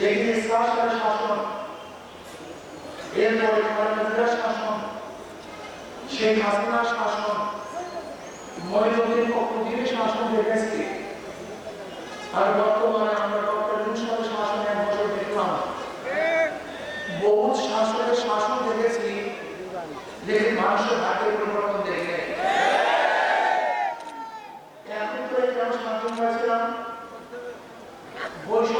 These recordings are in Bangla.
যেখানে ইসলাম তার শাসন এরপরে খালেদা শাসন শেখ হাসিনার শাসন মহিলাদের প্রকৃতির শাসন দেখেছি। আর বর্তমানে আমরা ডক্টর ইনসাল শাসন এক বছর দেখলাম। বহু শাসনের শাসন দেখেছি। দেখে মানুষের হাতের পরিবর্তন দেখে। এখন তো এই শাসন করেছিলাম। বৈষম্য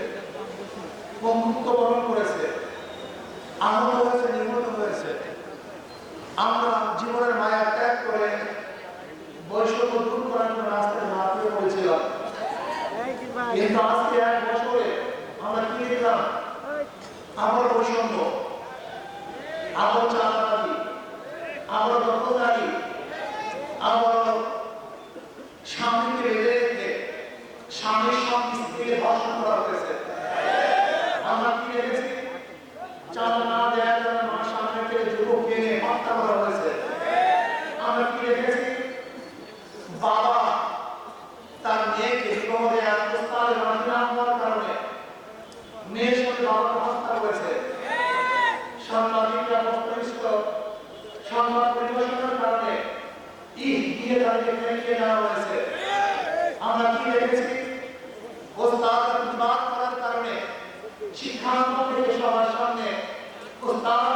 Con todo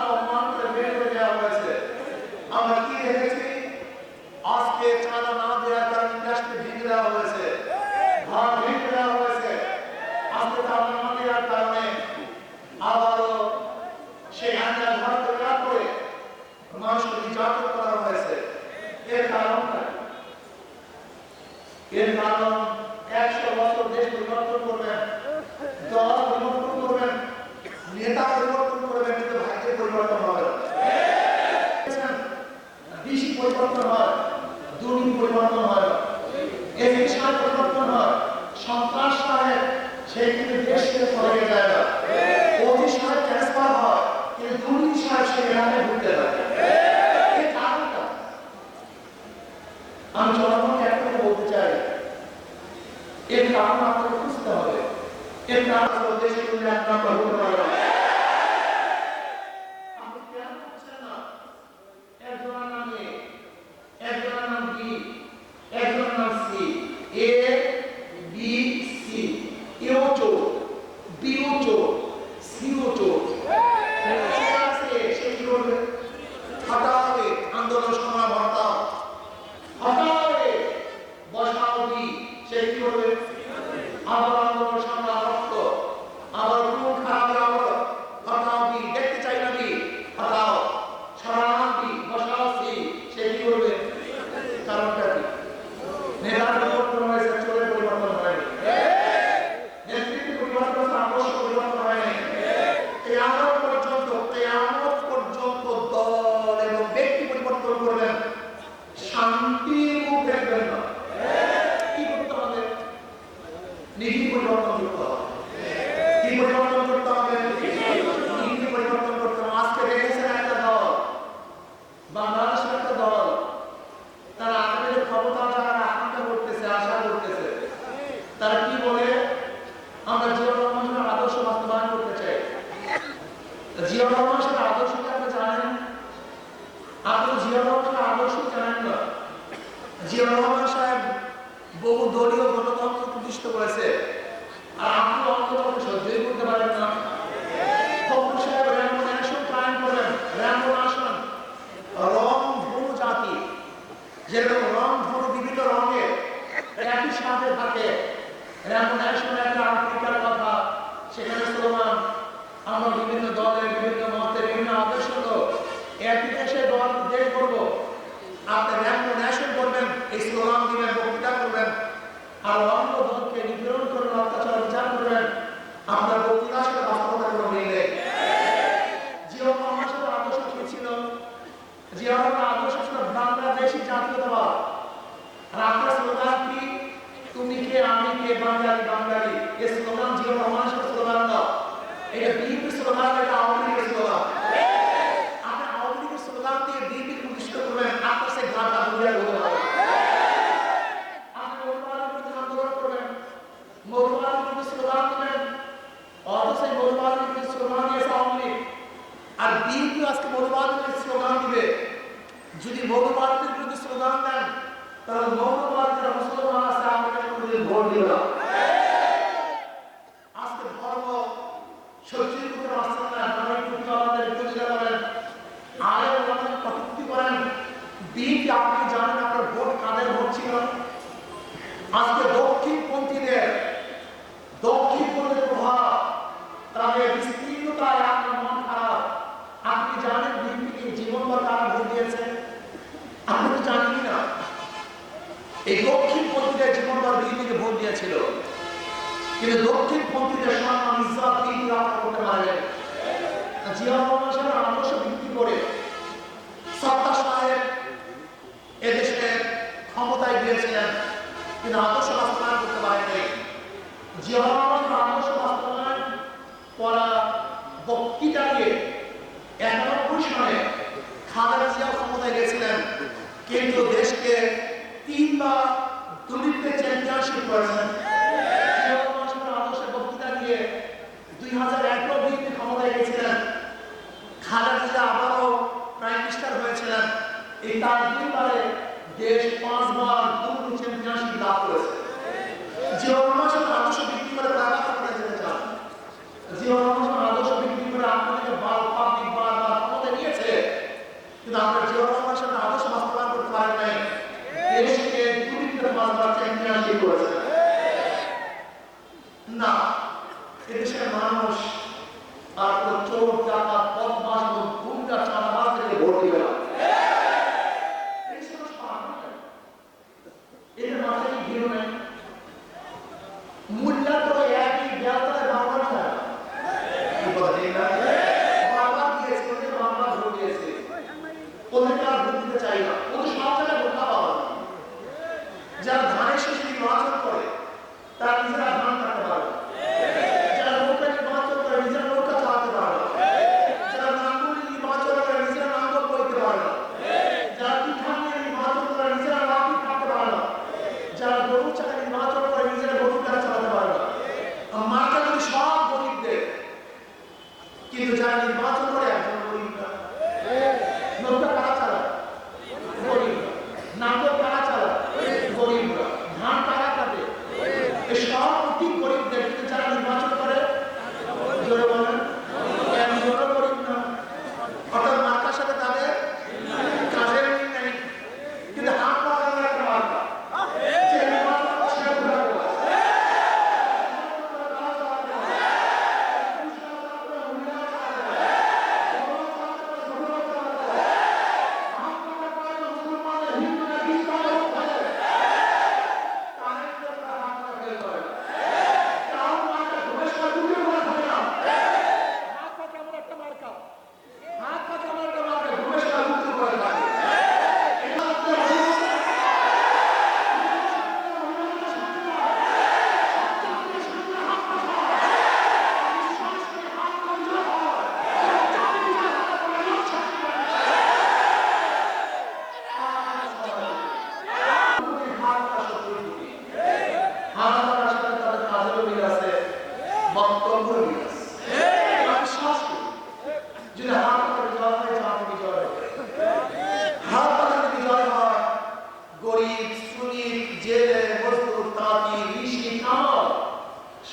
uma রং ভুরু জাতি, যেরকম রং ভুরু বিভিন্ন রঙে সাথে থাকে। র্যাঙ্গন অ্যাকশন একটা আফ্রিকার কথা, সেখানে সোলোমা 철제 কিন্তু দক্ষিণ পন্থীদের সম্মান ইজ্জত কিন্তু রক্ষা করতে পারলেন জিয়া রহমান সাহেব আদর্শ ভিত্তি করে। সত্তার সাহেব এদেশকে ক্ষমতায় দিয়েছিলেন কিন্তু আদর্শ বাস্তবায়ন করতে পারেননি। জিয়া রহমান আদর্শ বাস্তবায়ন করা বক্তৃতাকে একানব্বই সনে খালেদা জিয়া ক্ষমতায় গেছিলেন কিন্তু দেশকে তিনবার দুর্নীতিতে চ্যাম্পিয়নশিপ করেছেন আদর্শ বিক্রি করে টাকা ক্ষমতা যেতে চান। জিও রহমান আদর্শ বিক্রি করে আপনাকে বার পাবলিক বারবার ক্ষমতা নিয়েছে, কিন্তু আমরা জিও রহমান আদর্শ বাস্তবায়ন করতে পারেন নাই, দেশকে দুর্নীতিতে পাঁচবার চ্যাম্পিয়নশিপ ইয়ে করেছে।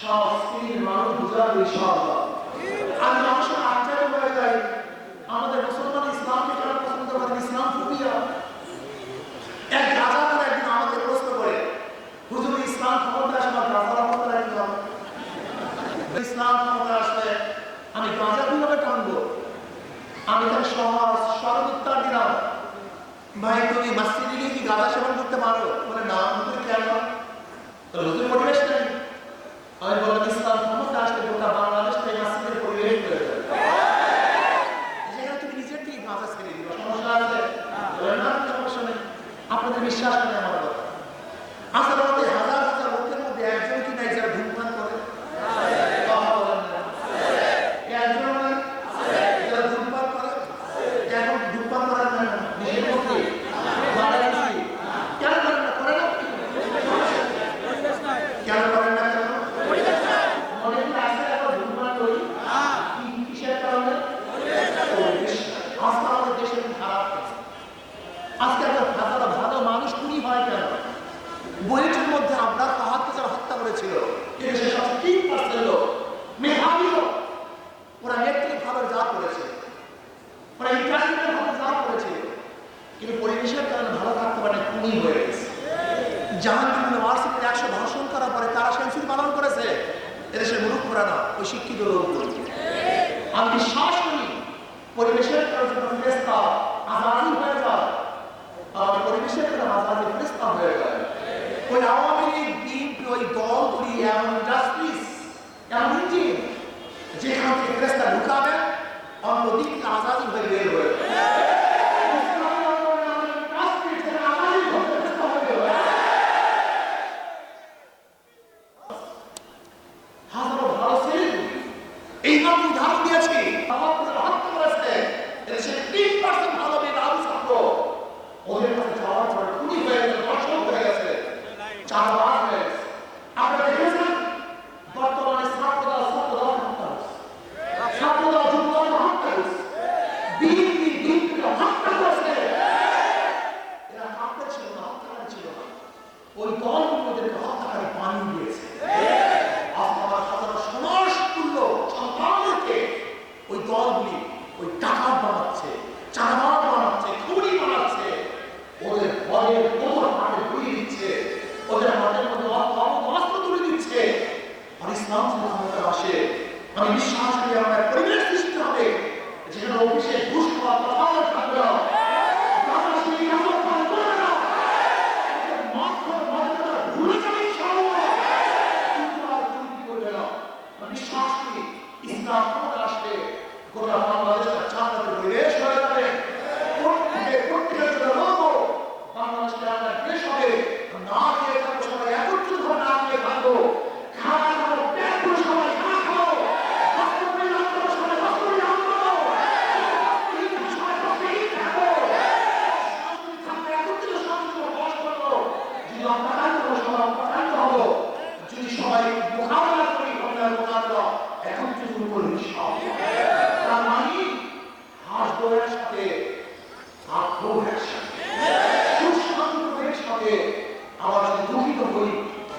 সস্তির মানুষ বুঝার বিষয় আর মানুষের আচারে হয়ে যায় আমাদের মুসলমান ইসলামকে তারা পছন্দ করেন ইসলাম ফুটিয়া এক রাজা তারা একদিন আমাদের প্রশ্ন করে, হুজুর, ইসলাম ক্ষমতা আসে আমার রাজার ক্ষমতা একদম ইসলাম ক্ষমতা আসলে আমি গাঁজা কীভাবে টানবো? আমি তার সমাজ সর্বোত্তর দিলাম। ভাই, তুমি মাসজিদে গিয়ে কি গাঁজা সেবন করতে পারো? বলে, না, হুজুর, কেন? তো হুজুর মোটিভেশন পরিবেশের জন্য ফ্রেস্তা আজাদি হয়ে যায় আবার পরিবেশের জন্য আজাদি ফ্রেস্তা হয়ে যায়। ওই আওয়ামী লীগ, বিএনপি, ওই দল তৈরি এমন ইন্ডাস্ট্রিজ এমন ইঞ্জিন যেখান থেকে ফ্রেস্তা ঢুকাবে অন্যদিক আজাদি হয়ে বের হয়ে হয়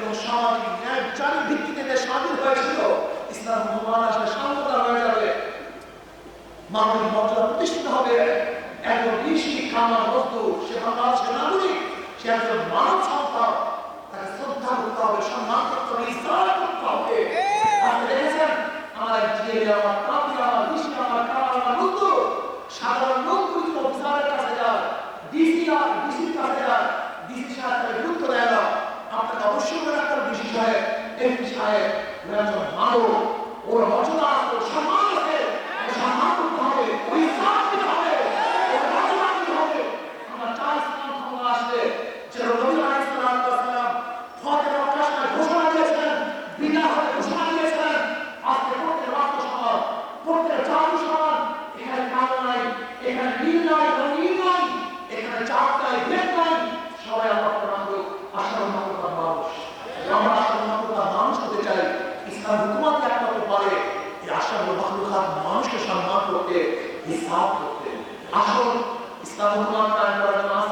এবং সামাজিক ন্যায় বিচারের ভিত্তিতে দেশ স্বাধীন হয়েছিল। ইসহাক করতেন। আসল ইসলাম করার জন্য